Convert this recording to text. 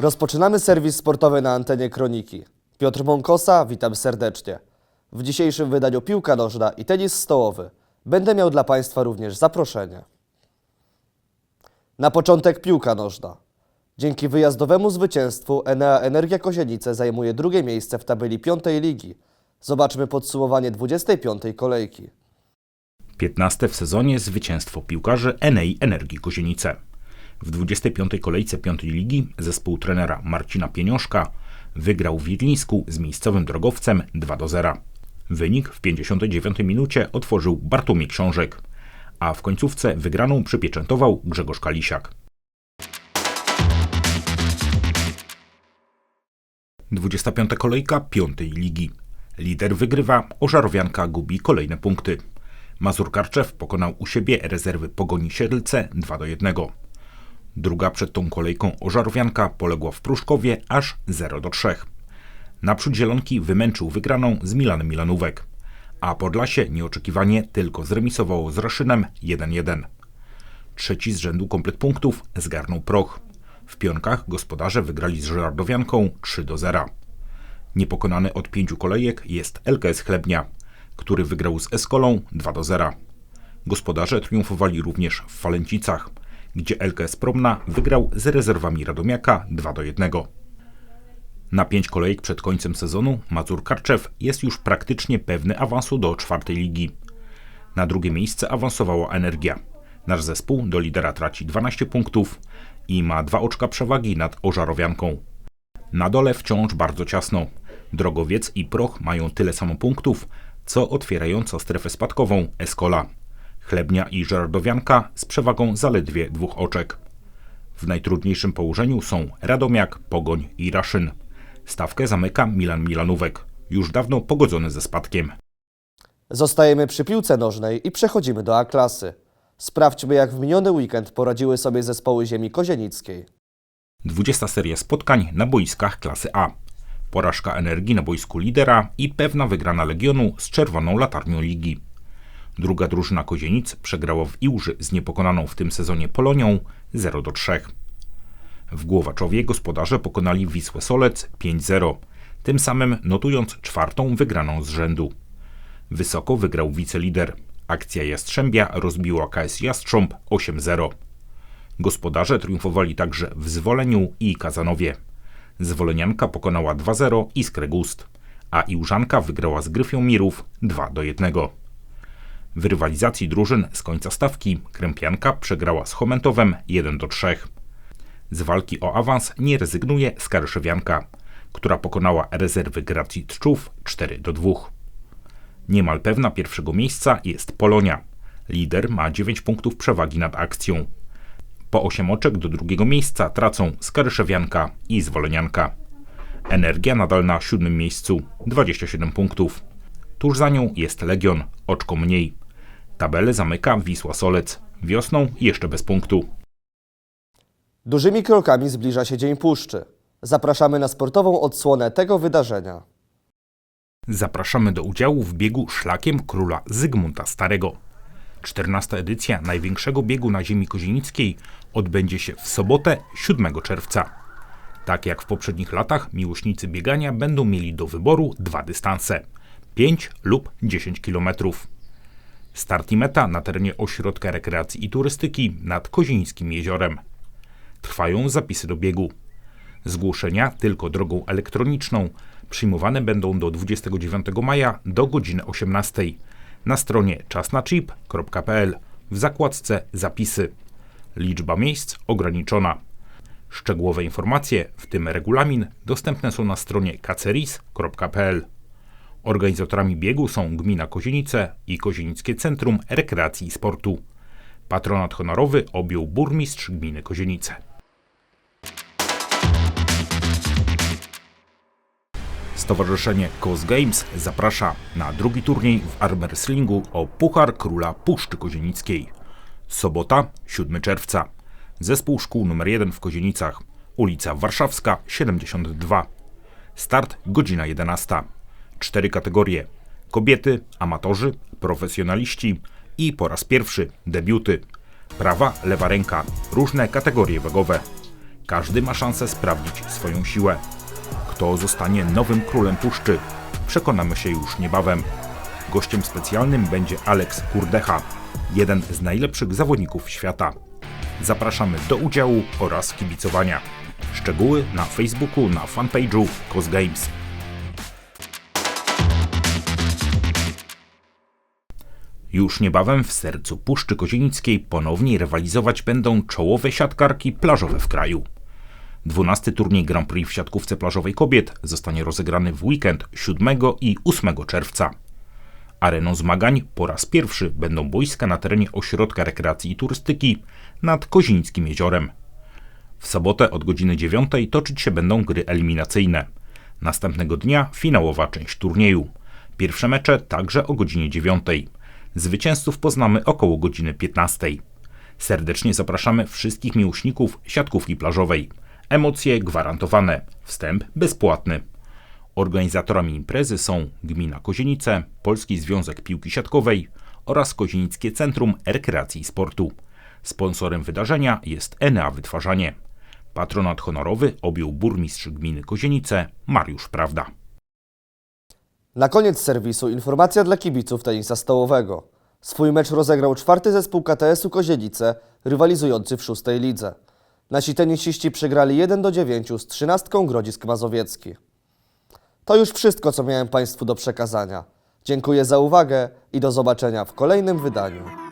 Rozpoczynamy serwis sportowy na antenie Kroniki. Piotr Mąkosa, witam serdecznie. W dzisiejszym wydaniu piłka nożna i tenis stołowy będę miał dla Państwa również zaproszenie. Na początek piłka nożna. Dzięki wyjazdowemu zwycięstwu Enea Energia Kozienice zajmuje drugie miejsce w tabeli piątej ligi. Zobaczmy podsumowanie 25. kolejki. 15 w sezonie zwycięstwo piłkarzy Enei Energii Kozienice. W 25. kolejce piątej ligi zespół trenera Marcina Pieniążka wygrał w Wirlińsku z miejscowym drogowcem 2 do 0. Wynik w 59 minucie otworzył Bartłomiej Książek, a w końcówce wygraną przypieczętował Grzegorz Kalisiak. 25. kolejka piątej ligi. Lider wygrywa, Ożarowianka gubi kolejne punkty. Mazur Karczew pokonał u siebie rezerwy Pogoni Siedlce 2 do 1. Druga przed tą kolejką Ożarowianka poległa w Pruszkowie aż 0 do 3. Naprzód Zielonki wymęczył wygraną z Milanem Milanówek, a Podlasie nieoczekiwanie tylko zremisowało z Raszynem 1-1. Trzeci z rzędu komplet punktów zgarnął Proch. W pionkach gospodarze wygrali z Żardowianką 3 do 0. Niepokonany od pięciu kolejek jest LKS Chlebnia, który wygrał z Eskolą 2 do 0. Gospodarze triumfowali również w Falencicach, gdzie LKS Promna wygrał z rezerwami Radomiaka 2 do 1. Na pięć kolejek przed końcem sezonu Mazur Karczew jest już praktycznie pewny awansu do czwartej ligi. Na drugie miejsce awansowała Energia. Nasz zespół do lidera traci 12 punktów i ma dwa oczka przewagi nad Ożarowianką. Na dole wciąż bardzo ciasno. Drogowiec i Proch mają tyle samo punktów, co otwierająca strefę spadkową Eskola. Chlebnia i Żardowianka z przewagą zaledwie dwóch oczek. W najtrudniejszym położeniu są Radomiak, Pogoń i Raszyn. Stawkę zamyka Milan Milanówek, już dawno pogodzony ze spadkiem. Zostajemy przy piłce nożnej i przechodzimy do A-klasy. Sprawdźmy, jak w miniony weekend poradziły sobie zespoły ziemi kozienickiej. 20 seria spotkań na boiskach klasy A. Porażka Energii na boisku lidera i pewna wygrana Legionu z czerwoną latarnią ligi. Druga drużyna Kozienic przegrała w Iłży z niepokonaną w tym sezonie Polonią 0 do 3. W Głowaczowie gospodarze pokonali Wisłę Solec 5-0, tym samym notując czwartą wygraną z rzędu. Wysoko wygrał wicelider. Akcja Jastrzębia rozbiła KS Jastrząb 8-0. Gospodarze triumfowali także w Zwoleniu i Kazanowie. Zwolenianka pokonała 2-0 Iskrę Gust, a Iłżanka wygrała z Gryfią Mirów 2-1. W rywalizacji drużyn z końca stawki Krępianka przegrała z Chomentowem 1-3. Z walki o awans nie rezygnuje Skarszewianka, która pokonała rezerwy Gracji Trzczów 4-2. Niemal pewna pierwszego miejsca jest Polonia. Lider ma 9 punktów przewagi nad akcją. Po 8 oczek do drugiego miejsca tracą Skaryszewianka i Zwolenianka. Energia nadal na siódmym miejscu, 27 punktów. Tuż za nią jest Legion, oczko mniej. Tabelę zamyka Wisła Solec, wiosną jeszcze bez punktu. Dużymi krokami zbliża się Dzień Puszczy. Zapraszamy na sportową odsłonę tego wydarzenia. Zapraszamy do udziału w biegu szlakiem króla Zygmunta Starego. 14. edycja największego biegu na ziemi kozienickiej odbędzie się w sobotę 7 czerwca. Tak jak w poprzednich latach, miłośnicy biegania będą mieli do wyboru dwa dystanse 5 lub 10 km. Start i meta na terenie Ośrodka Rekreacji i Turystyki nad Kozińskim Jeziorem. Trwają zapisy do biegu. Zgłoszenia tylko drogą elektroniczną przyjmowane będą do 29 maja do godziny 18 na stronie czasnaczip.pl w zakładce Zapisy. Liczba miejsc ograniczona. Szczegółowe informacje, w tym regulamin, dostępne są na stronie kaceris.pl. Organizatorami biegu są Gmina Kozienice i Kozienickie Centrum Rekreacji i Sportu. Patronat honorowy objął burmistrz gminy Kozienice. Stowarzyszenie Coast Games zaprasza na drugi turniej w armwrestlingu o Puchar Króla Puszczy Kozienickiej. Sobota, 7 czerwca. Zespół szkół nr 1 w Kozienicach, ulica Warszawska 72. Start godzina 11. Cztery kategorie: kobiety, amatorzy, profesjonaliści i po raz pierwszy debiuty. Prawa, lewa ręka, różne kategorie wagowe. Każdy ma szansę sprawdzić swoją siłę. Kto zostanie nowym królem puszczy? Przekonamy się już niebawem. Gościem specjalnym będzie Alex Kurdecha, jeden z najlepszych zawodników świata. Zapraszamy do udziału oraz kibicowania. Szczegóły na Facebooku na fanpage'u Cos Już niebawem w sercu Puszczy Kozienickiej ponownie rywalizować będą czołowe siatkarki plażowe w kraju. 12 turniej Grand Prix w siatkówce plażowej kobiet zostanie rozegrany w weekend 7 i 8 czerwca. Areną zmagań po raz pierwszy będą boiska na terenie Ośrodka Rekreacji i Turystyki nad Kozińskim Jeziorem. W sobotę od godziny 9 toczyć się będą gry eliminacyjne. Następnego dnia finałowa część turnieju. Pierwsze mecze także o godzinie 9. Zwycięzców poznamy około godziny 15. Serdecznie zapraszamy wszystkich miłośników siatkówki plażowej. Emocje gwarantowane, wstęp bezpłatny. Organizatorami imprezy są Gmina Kozienice, Polski Związek Piłki Siatkowej oraz Kozienickie Centrum Rekreacji i Sportu. Sponsorem wydarzenia jest Enea Wytwarzanie. Patronat honorowy objął burmistrz gminy Kozienice Mariusz Prawda. Na koniec serwisu informacja dla kibiców tenisa stołowego. Swój mecz rozegrał czwarty zespół KTS-u Kozielice, rywalizujący w szóstej lidze. Nasi tenisiści przegrali 1 do 9 z trzynastką Grodzisk Mazowiecki. To już wszystko, co miałem Państwu do przekazania. Dziękuję za uwagę i do zobaczenia w kolejnym wydaniu.